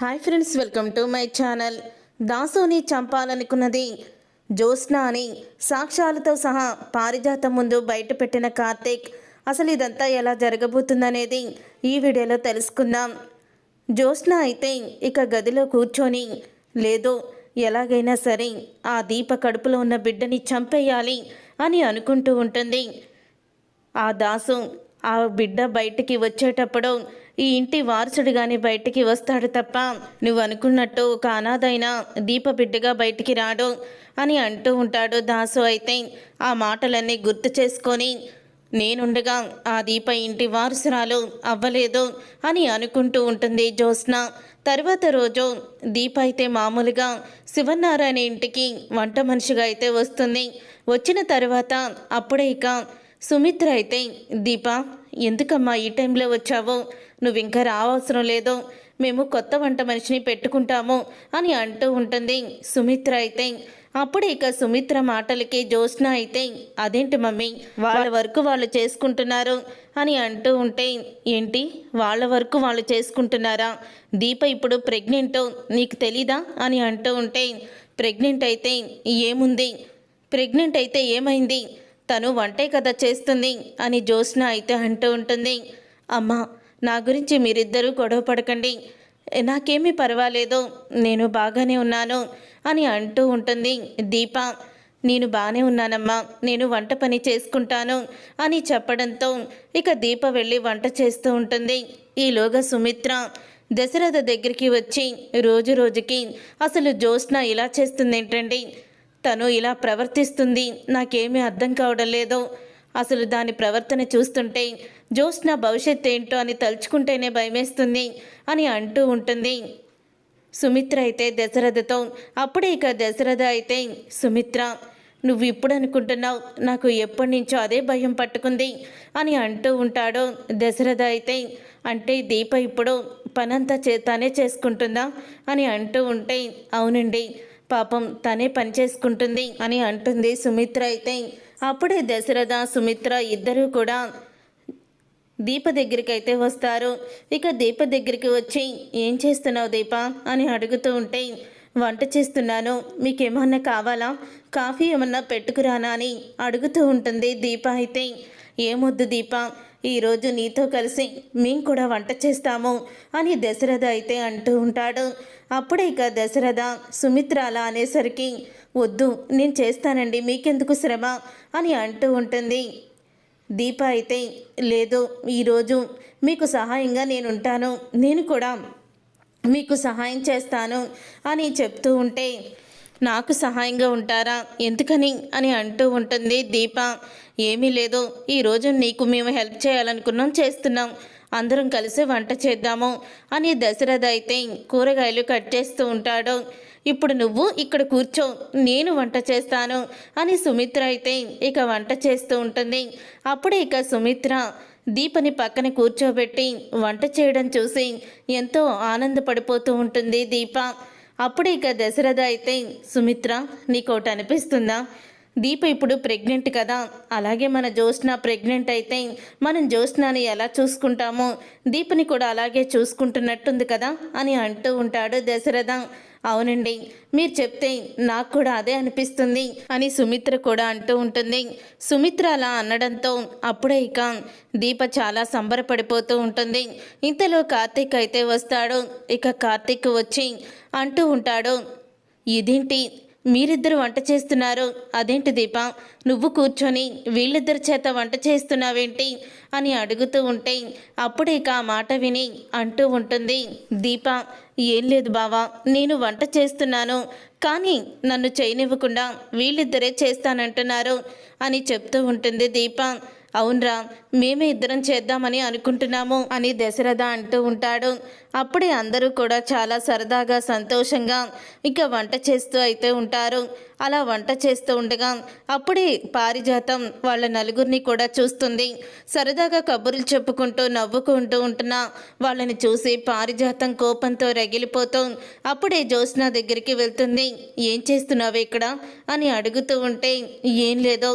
Hi friends welcome to my channel. దాసుని చంపాలనుకున్నది జ్యోత్స్న అని. సాక్ష్యాలతో సహా పారిజాతం ముందు బయట పెట్టిన కార్తీక్ అసలు ఇదంతా ఎలా జరగబోతుందనేది ఈ వీడియోలో తెలుసుకుందాం. జ్యోత్స్న అయితే ఇక గదిలో కూర్చొని లేదు ఎలాగైనా సరే ఆ దీప కడుపులో ఉన్న బిడ్డని చంపేయాలి అని అనుకుంటూ ఉంటుంది. ఆ దాసు ఆ బిడ్డ బయటికి వచ్చేటప్పుడు ఈ ఇంటి వారసుడిగానే బయటికి వస్తాడు తప్ప నువ్వు అనుకున్నట్టు ఒక అనాథైన దీప బిడ్డగా బయటికి రాడు అని అంటూ ఉంటాడు దాసు. అయితే ఆ మాటలన్నీ గుర్తు చేసుకొని నేనుండగా ఆ దీప ఇంటి వారసురాలు అవ్వలేదు అని అనుకుంటూ ఉంటుంది జ్యోత్స్న. తర్వాత రోజు దీప అయితే మామూలుగా శివనారాయణ ఇంటికి వంట మనిషిగా అయితే వస్తుంది. వచ్చిన తర్వాత అప్పుడే ఇక సుమిత్ర అయితే దీప ఎందుకమ్మా ఈ టైంలో వచ్చావు? నువ్వు ఇంకా రావసరం లేదు? మేము కొత్త వంట మనిషిని పెట్టుకుంటాము అని అంటూ ఉంటుంది సుమిత్ర అయితే. అప్పుడు ఇక సుమిత్ర మాటలకి జ్యోత్స్న అయితే అదేంటి మమ్మీ? వాళ్ళ వరకు వాళ్ళు చేసుకుంటున్నారు? అని అంటూ ఉంటే ఏంటి? వాళ్ళ వరకు వాళ్ళు చేసుకుంటున్నారా? దీప ఇప్పుడు ప్రెగ్నెంట్ నీకు తెలీదా? అని అంటూ ఉంటే ప్రెగ్నెంట్ అయితే ఏముంది? ప్రెగ్నెంట్ అయితే ఏమైంది? తను వంటే కదా చేస్తుంది అని జ్యోత్స్న అయితే అంటూ ఉంటుంది. అమ్మా నా గురించి మీరిద్దరూ గొడవ పడకండి. నాకేమీ పర్వాలేదు నేను బాగానే ఉన్నాను అని అంటూ ఉంటుంది దీప. నేను బాగానే ఉన్నానమ్మా నేను వంట పని చేసుకుంటాను అని చెప్పడంతో ఇక దీప వెళ్ళి వంట చేస్తూ ఉంటుంది. ఈలోగా సుమిత్ర దశరథ దగ్గరికి వచ్చి రోజు రోజుకి అసలు జ్యోత్స్న ఇలా చేస్తుంది ఏంటండి తను ఇలా ప్రవర్తిస్తుంది. నాకేమీ అర్థం కావడం లేదు. అసలు దాని ప్రవర్తన చూస్తుంటే జ్యోత్స్న భవిష్యత్ ఏంటో అని తలుచుకుంటేనే భయమేస్తుంది అని అంటూ ఉంటుంది. సుమిత్ర అయితే దశరథతో అప్పుడే ఇక దశరథ అయితే సుమిత్ర నువ్వు ఇప్పుడు అనుకుంటున్నావు నాకు ఎప్పటి నుంచో అదే భయం పట్టుకుంది అని అంటూ ఉంటాడు దశరథ అయితే. అంటే దీప ఇప్పుడు పనంతా చేతనే చేసుకుంటుందా? అని అంటూ ఉంటే అవునండి పాపం తనే పని చేసుకుంటుంది అని అంటుంది సుమిత్ర అయితే. అప్పుడే దశరథ సుమిత్ర ఇద్దరూ కూడా దీప దగ్గరికి అయితే వస్తారు. ఇక దీప దగ్గరికి వచ్చి ఏం చేస్తున్నావు దీప? అని అడుగుతూ ఉంటే వంట చేస్తున్నాను. మీకేమన్నా కావాలా? కాఫీ ఏమన్నా పెట్టుకురానా? అని అడుగుతూ ఉంటుంది దీప అయితే. ఏమొద్దు దీప? ఈరోజు నీతో కలిసి మేము కూడా వంట చేస్తాము అని దశరథ అయితే అంటూ ఉంటాడు. అప్పుడే ఇక దశరథ సుమిత్ర అలా అనేసరికి వద్దు నేను చేస్తానండి మీకెందుకు శ్రమ? అని అంటూ ఉంటుంది. దీప అయితే లేదు ఈరోజు మీకు సహాయంగా నేను ఉంటాను నేను కూడా మీకు సహాయం చేస్తాను అని చెప్తూ ఉంటే నాకు సహాయంగా ఉంటారా? ఎందుకని? అని అంటూ ఉంటుంది దీప. ఏమీ లేదు. ఈరోజు నీకు మేము హెల్ప్ చేయాలనుకున్నాం చేస్తున్నాం. అందరం కలిసి వంట చేద్దాము అని దశరథ అయితే కూరగాయలు కట్ చేస్తూ ఉంటాడు. ఇప్పుడు నువ్వు ఇక్కడ కూర్చో నేను వంట చేస్తాను అని సుమిత్ర అయితే ఇక వంట చేస్తూ ఉంటుంది. అప్పుడే ఇక సుమిత్ర దీపని పక్కన కూర్చోబెట్టి వంట చేయడం చూసి ఎంతో ఆనందపడిపోతూ ఉంటుంది దీప. అప్పుడు ఇక దశరథ అయితే సుమిత్ర నీకోటి అనిపిస్తుందా? దీప ఇప్పుడు ప్రెగ్నెంట్ కదా. అలాగే మన జ్యోత్స్న ప్రెగ్నెంట్ అయితే మనం జ్యోత్స్నాని ఎలా చూసుకుంటామో దీపని కూడా అలాగే చూసుకుంటున్నట్టుంది కదా అని అంటూ ఉంటాడు దశరథ. అవునండి మీరు చెప్తే నాకు కూడా అదే అనిపిస్తుంది అని సుమిత్ర కూడా అంటూ ఉంటుంది. సుమిత్ర అలా అనడంతో అప్పుడే ఇక దీప చాలా సంబరపడిపోతూ ఉంటుంది. ఇంతలో కార్తీక్ అయితే వస్తాడు. ఇక కార్తీక్ వచ్చి అంటూ ఉంటాడు ఇదేంటి? మీరిద్దరు వంట చేస్తున్నారు? అదేంటి దీప? నువ్వు కూర్చొని వీళ్ళిద్దరి చేత వంట చేస్తున్నావేంటి? అని అడుగుతూ ఉంటే అప్పుడే ఇక ఆ మాట విని అంటూ ఉంటుంది. దీప ఏం లేదు బావా నేను వంట చేస్తున్నాను. కానీ నన్ను చేయనివ్వకుండా వీళ్ళిద్దరే చేస్తానంటున్నారు అని చెప్తూ ఉంటుంది దీప. అవునరా మేమే ఇద్దరం చేద్దామని అనుకుంటున్నాము అని దశరథ అంటూ ఉంటాడు. అప్పుడే అందరూ కూడా చాలా సరదాగా సంతోషంగా ఇక వంట చేస్తూ అయితే ఉంటారు. అలా వంట చేస్తూ ఉండగా అప్పుడే పారిజాతం వాళ్ళ నలుగురిని కూడా చూస్తుంది. సరదాగా కబుర్లు చెప్పుకుంటూ నవ్వుకుంటూ ఉంటున్న వాళ్ళని చూసి పారిజాతం కోపంతో రగిలిపోతూ అప్పుడే జ్యోత్స్న దగ్గరికి వెళ్తుంది. ఏం చేస్తున్నావు ఇక్కడ? అని అడుగుతూ ఉంటే ఏం లేదో.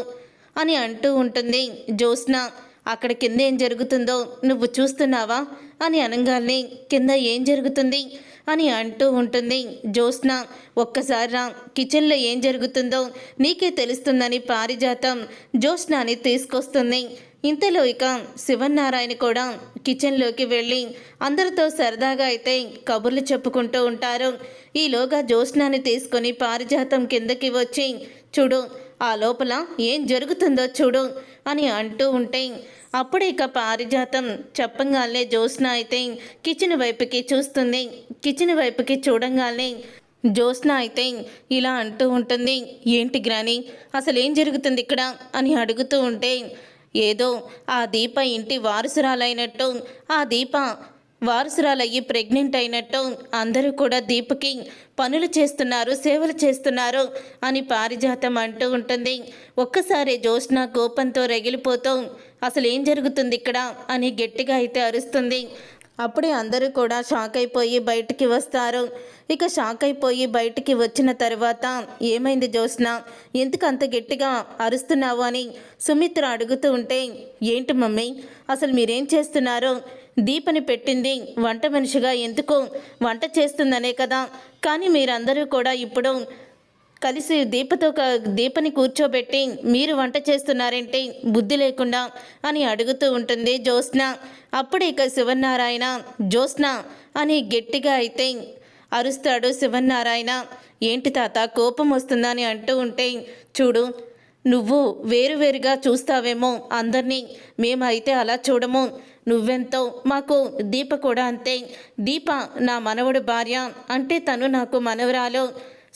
అని అంటూ ఉంటుంది. జ్యోత్స్న అక్కడ కింద ఏం జరుగుతుందో నువ్వు చూస్తున్నావా? అని అనగానే కింద ఏం జరుగుతుంది? అని అంటూ ఉంటుంది. జ్యోత్స్న ఒక్కసారి రా కిచెన్లో ఏం జరుగుతుందో నీకే తెలుస్తుందని పారిజాతం. జ్యోత్స్నాని తీసుకొస్తుంది. ఇంతలో ఇక శివనారాయణ కూడా కిచెన్లోకి వెళ్ళి అందరితో సరదాగా అయితే కబుర్లు చెప్పుకుంటూ ఉంటారు. ఈలోగా జ్యోత్స్నాని తీసుకొని పారిజాతం కిందకి వచ్చి చూడు ఆ లోపల ఏం జరుగుతుందో చూడు అని అంటూ ఉంటే అప్పుడు ఇక పారిజాతం చెప్పంగానే జ్యోత్స్న అయితే కిచెన్ వైపుకి చూస్తుంది. కిచెన్ వైపుకి చూడంగానే జ్యోత్స్న అయితే ఇలా అంటూ ఉంటుంది. ఏంటి గ్రాని అసలు ఏం జరుగుతుంది ఇక్కడ అని అడుగుతూ ఉంటే ఏదో ఆ దీప ఇంటి వారసురాలైనట్టు ఆ దీప వారసురాలయ్యి ప్రెగ్నెంట్ అయినట్టు అందరూ కూడా దీపకి పనులు చేస్తున్నారు సేవలు చేస్తున్నారు అని పారిజాతం అంటూ ఉంటుంది. ఒక్కసారి జోష్న కోపంతో రగిలిపోతూ అసలు ఏం జరుగుతుంది ఇక్కడ? అని గట్టిగా అయితే అరుస్తుంది. అప్పుడే అందరూ కూడా షాక్ అయిపోయి బయటికి వస్తారు. ఇక షాక్ అయిపోయి బయటికి వచ్చిన తర్వాత ఏమైంది జోష్న ఎందుకు అంత గట్టిగా అరుస్తున్నావు? అని సుమిత్ర అడుగుతూ ఉంటే ఏంటి మమ్మీ? అసలు మీరేం చేస్తున్నారు? దీపని పెట్టింది. వంట మనిషిగా ఎందుకు? వంట చేస్తుందనే కదా. కానీ మీరందరూ కూడా ఇప్పుడు కలిసి దీపతో దీపని కూర్చోబెట్టి మీరు వంట చేస్తున్నారేంటి? బుద్ధి లేకుండా అని అడుగుతూ ఉంటుంది జ్యోత్స్న. అప్పుడు ఇక శివనారాయణ జ్యోత్స్న అని గట్టిగా అయితే అరుస్తాడు శివనారాయణ ఏంటి తాత కోపం వస్తుందని అంటూ ఉంటే చూడు నువ్వు వేరువేరుగా చూస్తావేమో అందరినీ. మేమైతే అలా చూడము. నువ్వెంతో మాకు దీప కూడా అంతే. దీప నా మనవడు భార్య అంటే తను నాకు మనవరాలు.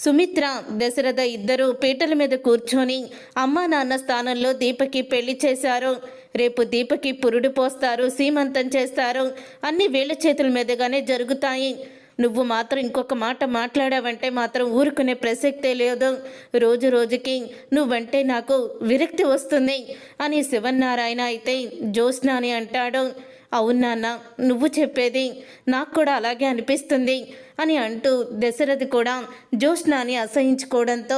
సుమిత్ర దశరథ ఇద్దరు పీటల మీద కూర్చొని అమ్మా నాన్న స్థానంలో దీపకి పెళ్ళి చేశారు. రేపు దీపకి పురుడు పోస్తారు సీమంతం చేస్తారు. అన్ని వీళ్ళ చేతుల మీదుగానే జరుగుతాయి. నువ్వు మాత్రం ఇంకొక మాట మాట్లాడావంటే మాత్రం ఊరుకునే ప్రసక్తే లేదు. రోజు రోజుకి నువ్వంటే నాకు విరక్తి వస్తుంది అని శివనారాయణ అయితే జ్యోత్స్న అని అంటాడు. అవును నాన్న నువ్వు చెప్పేది నాకు కూడా అలాగే అనిపిస్తుంది అని అంటూ దశరథి కూడా జ్యోత్స్నాని అసహించుకోవడంతో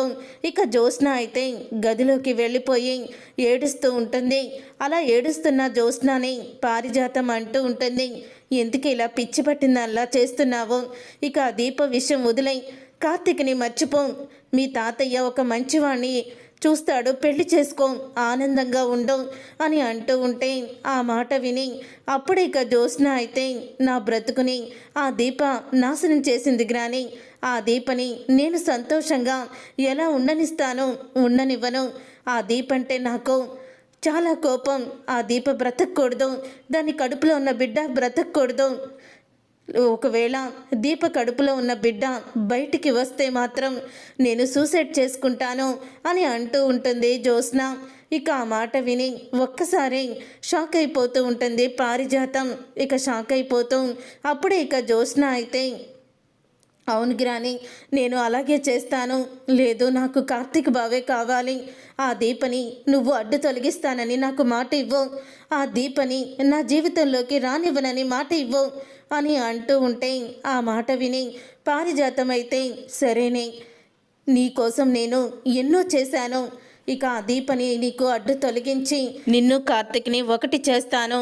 ఇక జ్యోత్స్న అయితే గదిలోకి వెళ్ళిపోయి ఏడుస్తూ ఉంటుంది. అలా ఏడుస్తున్న జ్యోత్స్నాని పారిజాతం అంటూ ఉంటుంది. ఎందుకు ఇలా పిచ్చి పట్టిందల్లా చేస్తున్నావు? ఇక ఆ దీప విషయం వదిలై కార్తీక్ని మర్చిపో. మీ తాతయ్య ఒక మంచివాణ్ణి చూస్తాడు పెళ్ళి చేసుకో. ఆనందంగా ఉండు అని అంటూ ఉంటే ఆ మాట విని అప్పుడు ఇక జ్యోత్స్న అయితే నా బ్రతుకుని ఆ దీప నాశనం చేసింది గ్రాని ఆ దీపని నేను సంతోషంగా ఎలా ఉండనిస్తాను ఉండనివ్వను? ఆ దీపంటే నాకు చాలా కోపం. ఆ దీప బ్రతకూడదు. దాని కడుపులో ఉన్న బిడ్డ బ్రతకూడదు. ఒకవేళ దీప కడుపులో ఉన్న బిడ్డ బయటికి వస్తే మాత్రం నేను సూసైడ్ చేసుకుంటాను అని అంటూ ఉంటుంది జ్యోత్స్న. ఇక ఆ మాట విని ఒక్కసారి షాక్ అయిపోతూ ఉంటుంది పారిజాతం. ఇక షాక్ అయిపోతూ అప్పుడే ఇక జ్యోత్స్న అయితే అవును గ్రాని నేను అలాగే చేస్తాను. లేదు నాకు కార్తీక్ బావే కావాలి. ఆ దీపని నువ్వు అడ్డు తొలగిస్తానని నాకు మాట ఇవ్వు. ఆ దీపని నా జీవితంలోకి రానివ్వనని మాట ఇవ్వు అని అంటూ ఉంటే ఆ మాట విని పారిజాతం అయితే సరేనే నీకోసం నేను ఎన్నో చేశాను. ఇక ఆ దీపని నీకు అడ్డు తొలగించి నిన్ను కార్తిక్ని ఒకటి చేస్తాను.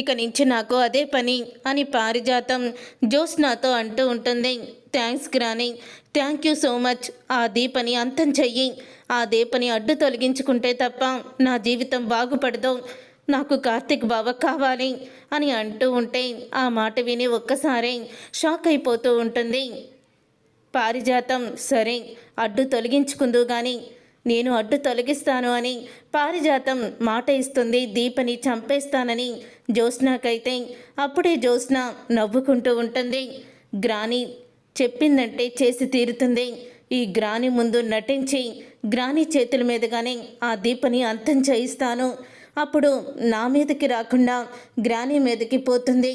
ఇక నుంచి నాకు అదే పని అని పారిజాతం జ్యోత్స్నాతో అంటూ ఉంటుంది. Thanks granny. Thank you so much. ఆ దీపని అంతం చెయ్యి. ఆ దీపని అడ్డు తొలగించుకుంటే తప్ప నా జీవితం బాగుపడదు. నాకు కార్తిక్ బావ కావాలి అని అంటూ ఉంటే ఆ మాట విని ఒక్కసారి షాక్ అయిపోతూ ఉంటుంది. పారిజాతం సరే అడ్డు తొలగించుకుందు కానీ నేను అడ్డు తొలగిస్తాను అని పారిజాతం మాట ఇస్తుంది. దీపని చంపేస్తానని జ్యోత్స్నాకైతే అప్పుడే జ్యోత్స్న నవ్వుకుంటూ ఉంటుంది. గ్రాని చెప్పిందంటే చేసి తీరుతుంది. ఈ గ్రాని ముందు నటించి గ్రాని చేతుల మీదుగానే ఆ దీపని అంతం చేయిస్తాను. అప్పుడు నా మీదకి రాకుండా గ్రాని మీదకి పోతుంది.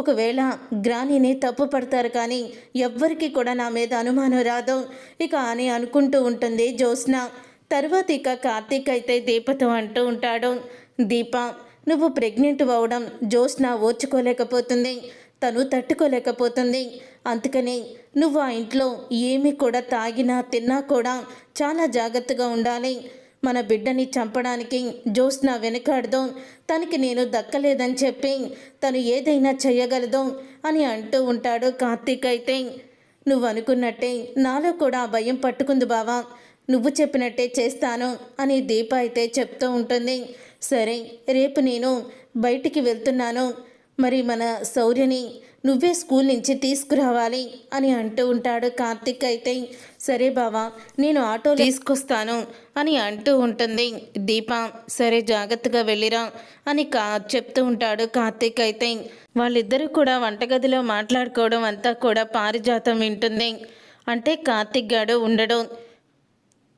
ఒకవేళ గ్రానీని తప్పు పడతారు కానీ ఎవ్వరికి కూడా నా మీద అనుమానం రాదు. ఇక అని అనుకుంటూ ఉంటుంది జ్యోత్స్న. తర్వాత ఇక కార్తీక్ అయితే దీపతో అంటూ ఉంటాడు. దీప నువ్వు ప్రెగ్నెంట్ అవ్వడం జ్యోత్స్న ఓర్చుకోలేకపోతుంది తను తట్టుకోలేకపోతుంది. అందుకని నువ్వు ఆ ఇంట్లో ఏమి కూడా తాగినా తిన్నా కూడా చాలా జాగ్రత్తగా ఉండాలి. మన బిడ్డని చంపడానికి జ్యోత్స్న వెనకాడదు. తనకి నేను దక్కలేదని చెప్పి తను ఏదైనా చెయ్యగలదు అని అంటూ ఉంటాడు కార్తీక్ అయితే. నువ్వు అనుకున్నట్టే నాలో కూడా భయం పట్టుకుంది బావా. నువ్వు చెప్పినట్టే చేస్తాను అని దీప అయితే చెప్తూ ఉంటుంది. సరే రేపు నేను బయటికి వెళ్తున్నాను. మరి మన శౌర్యని నువ్వే స్కూల్ నుంచి తీసుకురావాలి అని అంటూ ఉంటాడు కార్తిక్ అయితే. సరే బావా నేను ఆటో తీసుకొస్తాను అని అంటూ ఉంటుంది. దీప సరే జాగ్రత్తగా వెళ్ళిరా అని కా చెప్తూ ఉంటాడు కార్తిక్ అయితే. వాళ్ళిద్దరూ కూడా వంటగదిలో మాట్లాడుకోవడం అంతా కూడా పారిజాతం వింటుంది. అంటే కార్తిక్ గాడు ఉండడం.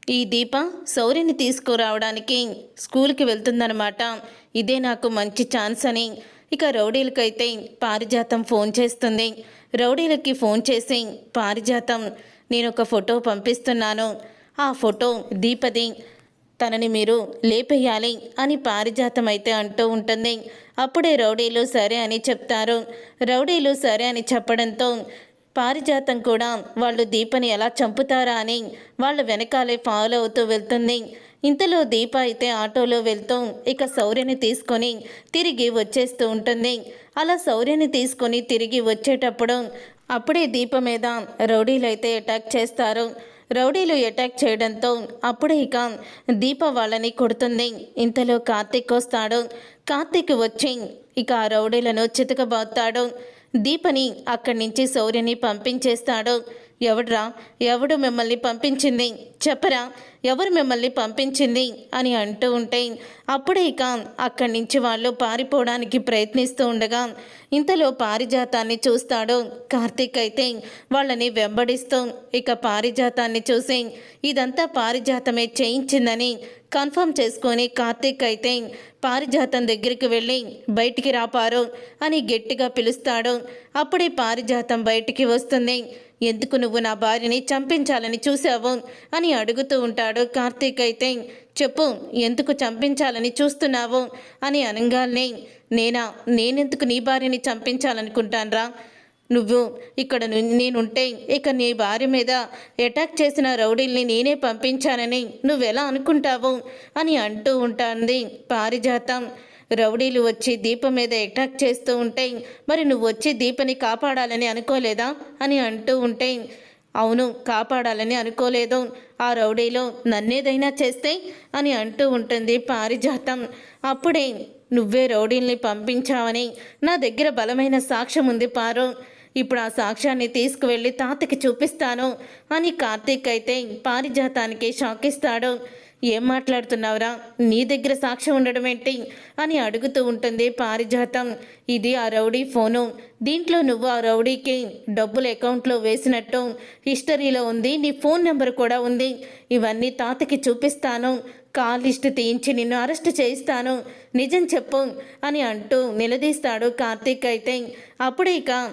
ఈ దీప శౌర్యని తీసుకురావడానికి స్కూల్కి వెళ్తుందనమాట ఇదే నాకు మంచి ఛాన్స్ అని. ఇక రౌడీలకైతే పారిజాతం ఫోన్ చేస్తుంది. రౌడీలకి ఫోన్ చేసి పారిజాతం నేను ఒక ఫోటో పంపిస్తున్నాను. ఆ ఫోటో దీపది. తనని మీరు లేపేయాలి అని పారిజాతం అయితే అంటూ ఉంటుంది. అప్పుడే రౌడీలు సరే అని చెప్తారు. రౌడీలు సరే అని చెప్పడంతో పారిజాతం కూడా వాళ్ళు దీపని ఎలా చంపుతారా అని వాళ్ళ వెనకాలే ఫాలో అవుతూ వెళ్తుంది. ఇంతలో దీప అయితే ఆటోలో వెళ్తూ ఇక శౌర్యని తీసుకొని తిరిగి వచ్చేస్తూ ఉంటుంది. అలా శౌర్యని తీసుకొని తిరిగి వచ్చేటప్పుడు అప్పుడే దీప మీద రౌడీలు అయితే అటాక్ చేస్తారు. రౌడీలు అటాక్ చేయడంతో అప్పుడే ఇక దీప వాళ్ళని కొడుతుంది. ఇంతలో కార్తీక్ వస్తాడు. కార్తీక్ వచ్చి ఇక ఆ రౌడీలను చితకబోతాడు. దీపని అక్కడి నుంచి శౌర్యని పంపించేస్తాడు. ఎవడ్రా? ఎవడు మిమ్మల్ని పంపించింది? చెప్పరా? ఎవరు మిమ్మల్ని పంపించింది? అని అంటూ ఉంటే అప్పుడే ఇక అక్కడి నుంచి వాళ్ళు పారిపోవడానికి ప్రయత్నిస్తూ ఉండగా ఇంతలో పారిజాతాన్ని చూస్తాడు కార్తీక్ అయితే వాళ్ళని వెంబడిస్తూ ఇక పారిజాతాన్ని చూసి ఇదంతా పారిజాతమే చేయించిందని కన్ఫర్మ్ చేసుకొని కార్తీక్ అయితే పారిజాతం దగ్గరికి వెళ్ళి బయటికి రాపారు అని గట్టిగా పిలుస్తాడు. అప్పుడే పారిజాతం బయటికి వస్తుంది. ఎందుకు నువ్వు నా భార్యని చంపించాలని చూసావు అని అడుగుతూ ఉంటాడు కార్తీక్ అయితే. చెప్పు ఎందుకు చంపించాలని చూస్తున్నావు అని అనగానే. నేనా నేనెందుకు నీ భార్యని చంపించాలనుకుంటాన్రా? నువ్వు ఇక్కడ ను- నేనుంటే ఇక నీ భార్య మీద అటాక్ చేసిన రౌడీల్ని నేనే పంపించానని నువ్వెలా అనుకుంటావు? అని అంటూ ఉంటుంది పారిజాతం. రౌడీలు వచ్చి దీప మీద అటాక్ చేస్తూ ఉంటే మరి నువ్వు వచ్చి దీపని కాపాడాలని అనుకోలేదా? అని అంటూ ఉంటే అవును కాపాడాలని అనుకోలేదు. ఆ రౌడీలో నన్నేదైనా చేస్తే? అని అంటూ ఉంటుంది పారిజాతం. అప్పుడే నువ్వే రౌడీల్ని పంపించావని. నా దగ్గర బలమైన సాక్ష్యం ఉంది పారు. ఇప్పుడు ఆ సాక్ష్యాన్ని తీసుకువెళ్ళి తాతకి చూపిస్తాను అని కార్తీక్ అయితే పారిజాతానికి షాకిస్తాడు ఇస్తాడు. ఏం మాట్లాడుతున్నావురా? నీ దగ్గర సాక్ష్యం ఉండడం ఏంటి? అని అడుగుతూ ఉంటుంది పారిజాతం. ఇది ఆ రౌడీ ఫోను. దీంట్లో నువ్వు ఆ రౌడీకి డబ్బులు అకౌంట్లో వేసినట్టు. హిస్టరీలో ఉంది నీ ఫోన్ నెంబర్ కూడా ఉంది. ఇవన్నీ తాతకి చూపిస్తాను. కాల్ లిస్ట్ తీయించి నిన్ను అరెస్ట్ చేయిస్తాను. నిజం చెప్పు అని అంటూ నిలదీస్తాడు కార్తీక్ అయితే. అప్పుడే ఇక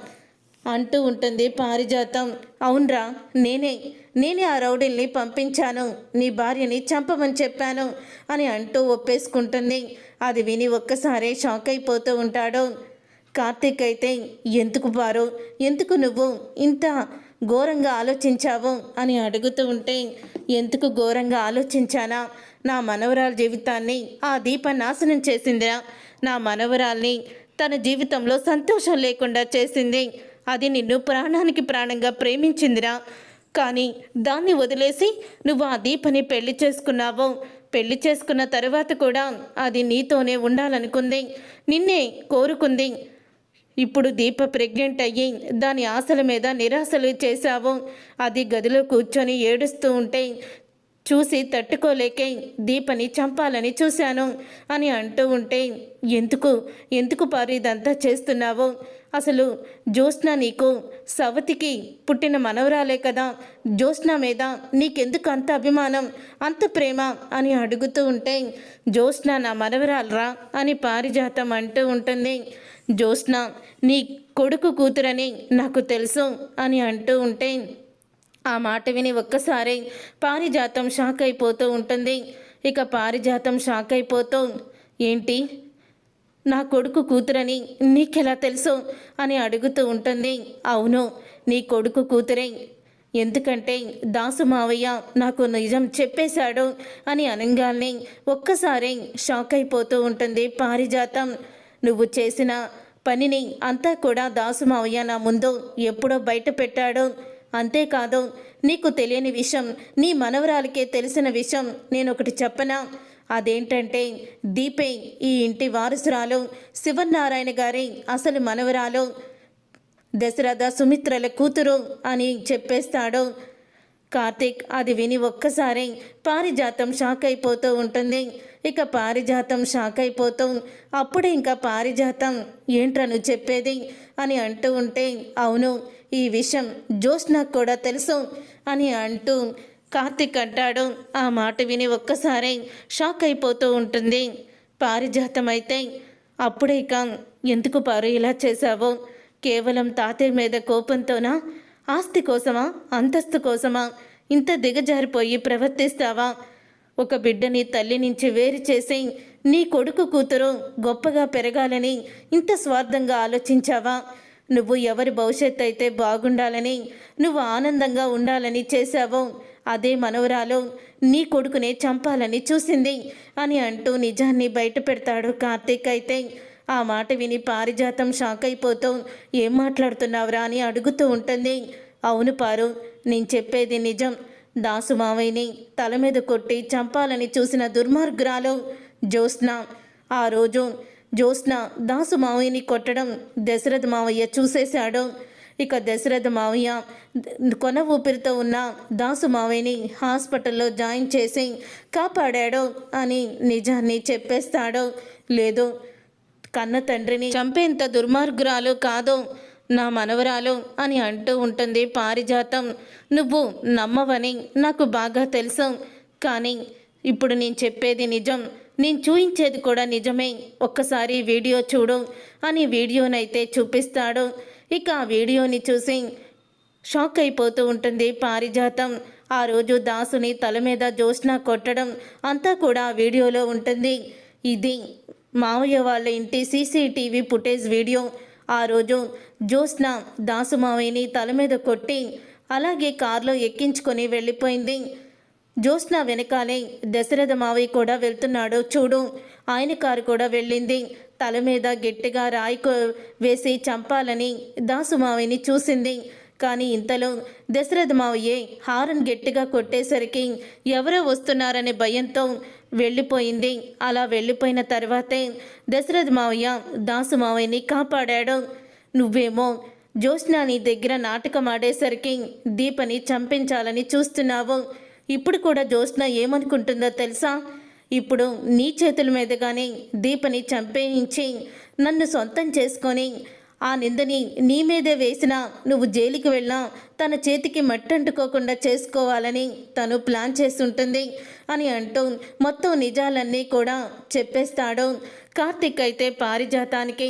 అంటూ ఉంటుంది పారిజాతం. అవునరా నేనే నేనే ఆ రౌడీల్ని పంపించాను. నీ భార్యని చంపమని చెప్పాను అని అంటూ ఒప్పేసుకుంటుంది. అది విని ఒక్కసారే షాక్ అయిపోతూ ఉంటాడు. కార్తీక్ అయితే ఎందుకు బారు? ఎందుకు నువ్వు ఇంత ఘోరంగా ఆలోచించావు? అని అడుగుతూ ఉంటే ఎందుకు ఘోరంగా ఆలోచించానా? నా మనవరాల జీవితాన్ని ఆ దీప నాశనం చేసిందిరా. నా మనవరాల్ని తన జీవితంలో సంతోషం లేకుండా చేసింది. అది నిన్ను ప్రాణానికి ప్రాణంగా ప్రేమించిందిరా. కానీ దాన్ని వదిలేసి నువ్వు ఆ దీపని పెళ్ళి చేసుకున్నావు. పెళ్ళి చేసుకున్న తర్వాత కూడా అది నీతోనే ఉండాలనుకుంది. నిన్నే కోరుకుంది. ఇప్పుడు దీప ప్రెగ్నెంట్ అయ్యి దాని ఆశల మీద నిరాశలు చేశావు. అది గదిలో కూర్చొని ఏడుస్తూ ఉంటే చూసి తట్టుకోలేకే దీపని చంపాలని చూశాను అని అంటూ ఉంటే ఎందుకు? ఎందుకు పారు ఇదంతా చేస్తున్నావు? అసలు జ్యోత్స్న నీకు సవతికి పుట్టిన మనవరాలే కదా. జ్యోత్స్న మీద నీకెందుకు అంత అభిమానం అంత ప్రేమ? అని అడుగుతూ ఉంటే జ్యోత్స్న నా మనవరాలరా? అని పారిజాతం అంటూ ఉంటుంది. జ్యోత్స్న నీ కొడుకు కూతురని నాకు తెలుసు అని అంటూ ఉంటే ఆ మాట విని ఒక్కసారి పారిజాతం షాక్ అయిపోతూ ఉంటుంది. ఇక పారిజాతం షాక్ అయిపోతూ ఏంటి? నా కొడుకు కూతురని నీకెలా తెలుసు? అని అడుగుతూ ఉంటుంది. అవును నీ కొడుకు కూతురే. ఎందుకంటే దాసు మావయ్య నాకు నిజం చెప్పేశాడు అని అనగానే ఒక్కసారి షాక్ అయిపోతూ ఉంటుంది పారిజాతం. నువ్వు చేసిన పనిని అంతా కూడా దాసు మావయ్య నా ముందు ఎప్పుడో బయట పెట్టాడు అంతేకాదు నీకు తెలియని విషయం నీ మనవరాలకే తెలిసిన విషయం నేను ఒకటి చెప్పనా? అదేంటంటే దీపే ఈ ఇంటి వారసురాలు శివనారాయణ గారి అసలు మనవరాలు దశరథ సుమిత్రల కూతురు అని చెప్పేస్తాడు. కార్తీక్ అది విని ఒక్కసారి పారిజాతం షాక్ అయిపోతూ ఉంటుంది. ఇక పారిజాతం షాక్ అయిపోతూ అప్పుడే ఇంకా పారిజాతం ఏంట్రా నువ్వు చెప్పేది? అని అంటూ ఉంటే అవును ఈ విషయం జోష్నాకు కూడా తెలుసు అని అంటూ కార్తీక్ అంటాడు. ఆ మాట విని ఒక్కసారి షాక్ అయిపోతూ ఉంటుంది. పారిజాతం అయితే అప్పుడే ఇక ఎందుకు పారు ఇలా చేశావో? కేవలం తాతయ్య మీద కోపంతోనా? ఆస్తి కోసమా? అంతస్తు కోసమా? ఇంత దిగజారిపోయి ప్రవర్తిస్తావా? ఒక బిడ్డని తల్లి నుంచి వేరు చేసి నీ కొడుకు కూతురు గొప్పగా పెరగాలని ఇంత స్వార్థంగా ఆలోచించావా? నువ్వు ఎవరి భవిష్యత్తు అయితే బాగుండాలని నువ్వు ఆనందంగా ఉండాలని చేశావో అదే మనవరాలు నీ కొడుకునే చంపాలని చూసింది అని అంటూ నిజాన్ని బయట పెడతాడు కార్తీక్ అయితే. ఆ మాట విని పారిజాతం షాక్ అయిపోతూ ఏం మాట్లాడుతున్నావురా? అని అడుగుతూ ఉంటుంది. అవును పారు నేను చెప్పేది నిజం. దాసు మావయ్యని తల మీద కొట్టి చంపాలని చూసిన దుర్మార్గురాలు జ్యోత్స్న. ఆ రోజు జ్యోత్స్న దాసు మావయ్యని కొట్టడం దశరథ మావయ్య చూసేశాడు. ఇక దశరథ మావయ్య కొన ఊపిరితో ఉన్న దాసు మావయ్యని హాస్పిటల్లో జాయిన్ చేసి కాపాడాడు అని నిజాన్ని చెప్పేస్తాడు. లేదు కన్న తండ్రిని చంపేంత దుర్మార్గురాలు కాదు నా మనవరాలు అని అంటూ ఉంటుంది. పారిజాతం నువ్వు నమ్మవని నాకు బాగా తెలుసు. కానీ ఇప్పుడు నేను చెప్పేది నిజం. నేను చూయించేది కూడా నిజమే. ఒక్కసారి వీడియో చూడు అని వీడియోనైతే చూపిస్తాడు. ఇక ఆ వీడియోని చూసి షాక్ అయిపోతూ ఉంటుంది పారిజాతం. ఆ రోజు దాసుని తల మీద జోష్న కొట్టడం అంతా కూడా ఆ వీడియోలో ఉంటుంది. ఇది మావయ్య వాళ్ళ ఇంటి సీసీటీవీ ఫుటేజ్ వీడియో. ఆ రోజు జోష్న దాసు మావయ్యని తల మీద కొట్టి అలాగే కారులో ఎక్కించుకొని వెళ్ళిపోయింది. జ్యోత్స్న వెనకాలే దశరథ మావయ్య కూడా వెళ్తున్నాడు. చూడు ఆయన కారు కూడా వెళ్ళింది. తల మీద గట్టిగా రాయికు వేసి చంపాలని దాసు మావయ్యని చూసింది. కానీ ఇంతలో దశరథ మావయ్యే హారన్ గట్టిగా కొట్టేసరికి ఎవరో వస్తున్నారనే భయంతో వెళ్ళిపోయింది. అలా వెళ్ళిపోయిన తర్వాతే దశరథ మావయ్య దాసు మావయ్యని కాపాడాడు. నువ్వేమో జ్యోత్స్న నీ దగ్గర నాటకం ఆడేసరికి దీపని చంపించాలని చూస్తున్నావు. ఇప్పుడు కూడా జ్యోత్స్న ఏమనుకుంటుందో తెలుసా? ఇప్పుడు నీ చేతుల మీదుగానే దీపని చంపేయించి నన్ను సొంతం చేసుకొని ఆ నిందని నీ మీదే వేసినా నువ్వు జైలుకి వెళ్ళినా తన చేతికి మట్టంటుకోకుండా చేసుకోవాలని తను ప్లాన్ చేస్తుంటుంది అని అంటూ మొత్తం నిజాలన్నీ కూడా చెప్పేస్తాడు. కార్తిక్ అయితే పారిజాతానికి